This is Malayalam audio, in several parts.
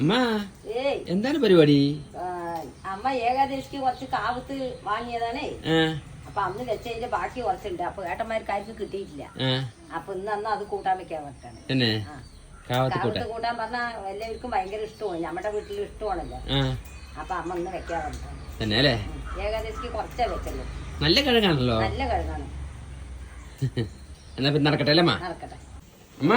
അമ്മ എന്താണ് പരിപാടി? അമ്മ ഏകാദശിക്ക് കുറച്ച് കാവത്ത് വാങ്ങിയതാണേ. അപ്പൊ അന്ന് വെച്ചതിന്റെ ബാക്കി കുറച്ചുണ്ട്. അപ്പൊ ഏട്ടന്മാർക്ക് ആർക്കും കിട്ടിയിട്ടില്ല. അപ്പൊ ഇന്ന് അന്ന് അത് കൂട്ടാൻ വെക്കാൻ വെക്കാണ് കാവത്ത് കൂട്ട കാവത്ത് കൂട്ടാൻ. പറഞ്ഞാൽ എല്ലാവർക്കും ഭയങ്കര ഇഷ്ടമാണ്. നമ്മുടെ വീട്ടിൽ ഇഷ്ടമാണല്ലോ. അപ്പൊ അമ്മ ഇന്ന് വെക്കാൻ അല്ലേ? ഏകാദശിക്ക് കുറച്ചേ വെച്ചുള്ളൂ നല്ല കിഴങ്ങാണല്ലോ. നല്ല കഴുകാണ് എന്നാ പിന്നെ നടക്കട്ടെ അല്ലേ നടക്കട്ടെ. അമ്മ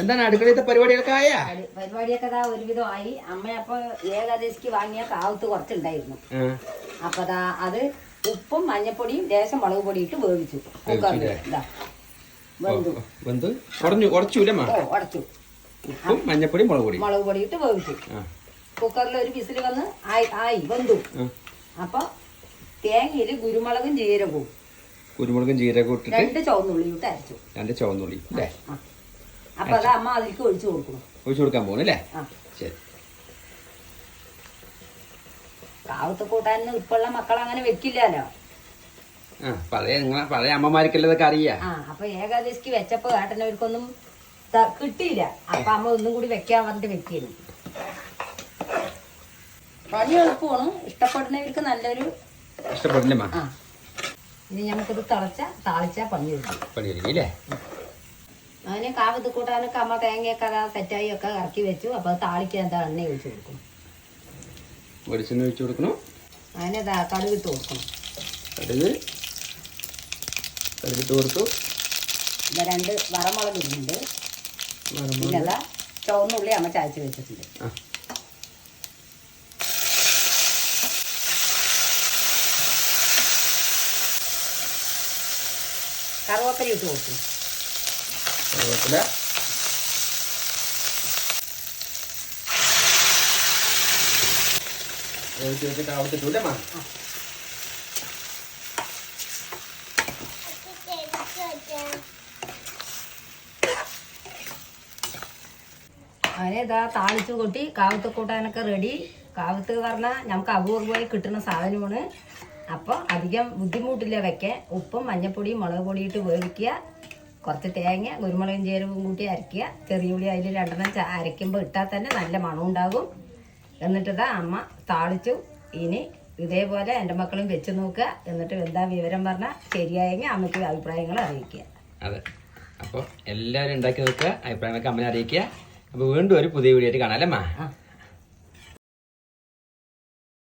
എന്താണ് അടുക്കളത്തെ പരിപാടികളൊക്കെ ആയാ? പരി- പരിപാടിയൊക്കെ ദാ ഒരുവിധമായി. അമ്മ അപ്പൊ ഏകാദശിക്ക് വാങ്ങിയ കാവത്ത് കുറച്ചുണ്ടായിരുന്നു. അപ്പൊ ദാ അത് ഉപ്പും മഞ്ഞപ്പൊടിയും ലേശം മുളക് പൊടി ഇട്ട് വേവിച്ചു. കുക്കറിൽ ഇതാ വെന്തു. വെന്ത്. ഉടഞ്ഞു ഉടച്ചൂല്ലേ അമ്മ? ഓ ഉടച്ചു ഉപ്പും മഞ്ഞപ്പൊടി മുളക് പൊടി മുളക് പൊടി ഇട്ട് വേവിച്ചു. കുക്കറിൽ ഒരു വിസിൽ വന്ന് ആയി ആയി വെന്തു. അപ്പൊ തേങ്ങയിൽ കുരുമുളകും ജീരകവും. കുരുമുളകും ജീരകവും ഇട്ടിട്ട് രണ്ട് ചുവന്നുള്ളി ഇട്ട് അരച്ചു. രണ്ട് ചുവന്നുള്ളി അല്ലേ? അപ്പൊ അത് അമ്മ അതിലേക്ക് ഒഴിച്ചു കൊടുക്കണം. ഒഴിച്ചു കൊടുക്കാൻ പോകുന്നു അല്ലേ? ശരി. കാവത്ത് കൂട്ടാൻ ഇപ്പോഴുള്ള മക്കൾ അങ്ങനെ വെക്കില്ലല്ലോ. ആ പഴയ നിങ്ങളെ പഴയ അമ്മമാർക്കല്ലേ ഇതൊക്കെ അറിയാ അപ്പൊ ഏകാദശിക്ക് വെച്ചപ്പോ കാട്ടനവർക്കൊന്നും കിട്ടിയില്ല. അപ്പൊ അമ്മ ഒന്നും കൂടി വെക്കാൻ പറഞ്ഞിട്ട് വെക്കുന്നു പണി എളുപ്പമാണ് ഇഷ്ടപ്പെടുന്നവർക്ക് നല്ലൊരു ഇഷ്ടപ്പെടുന്ന ഇനി നമുക്കിത് തിളച്ച താളിച്ച പണി എടുക്കും. പണി എടുക്കും അല്ലേ അതിന് കാവത്ത് കൂട്ടാനൊക്കെ അമ്മ തേങ്ങയൊക്കെ അതാ സെറ്റായി ഒക്കെ ഇറക്കി വെച്ചു. അപ്പൊ അത് താളിക്കാൻ എന്താ എണ്ണ ഒഴിച്ചു കൊടുക്കും. വെളിച്ചെണ്ണ ഒഴിച്ചു കൊടുക്കണം? അതിനെതാ കടുക് കടുകിട്ട് കൊടുക്കണം. കടുക്. കടുകിട്ട് കൊടുത്തു. പിന്നെ രണ്ട് വറമുളക് ഇടുന്നുണ്ട്. പിന്നെതാ ചുവന്നുള്ളി അമ്മ ചായച്ച് വെച്ചിട്ടുണ്ട്. കറുവപ്പല ഇട്ട് കൊടുക്കും. കറിവേപ്പില. ഒഴിച്ച് വെച്ചിട്ട് ആവത്തിട്ടൂല്ലേ അമ്മ അങ്ങനെ ഇതാ താളിച്ചു കൂട്ടി കാവത്ത് കൂട്ടാനൊക്കെ റെഡി കാവത്ത് പറഞ്ഞാൽ നമുക്ക് അപൂർവമായി കിട്ടുന്ന സാധനമാണ്. അപ്പോൾ അധികം ബുദ്ധിമുട്ടില്ല വെക്കാൻ. ഉപ്പും മഞ്ഞപ്പൊടിയും മുളക് പൊടിയിട്ട് വേവിക്കുക. കുറച്ച് തേങ്ങ കുരുമുളകും ചേരുവും കൂട്ടി അരയ്ക്കുക ചെറിയ ഉള്ളി അതിൽ രണ്ടെണ്ണം അരയ്ക്കുമ്പോൾ ഇട്ടാൽ തന്നെ നല്ല മണം ഉണ്ടാകും. എന്നിട്ടിതാ അമ്മ താളിച്ചു. ഇനി ഇതേപോലെ എന്റെ മക്കളും വെച്ച് നോക്കുക. എന്നിട്ട് എന്താ വിവരം പറഞ്ഞാൽ ശരിയായെങ്കിൽ അമ്മയ്ക്ക് അഭിപ്രായങ്ങൾ അറിയിക്കുക. അതെ. അപ്പോൾ എല്ലാവരും ഉണ്ടാക്കി നോക്കുക അഭിപ്രായങ്ങളൊക്കെ അമ്മനെ അറിയിക്കുക. അപ്പോൾ വീണ്ടും ഒരു പുതിയ വീഡിയോ ആയിട്ട് കാണാം അല്ലേ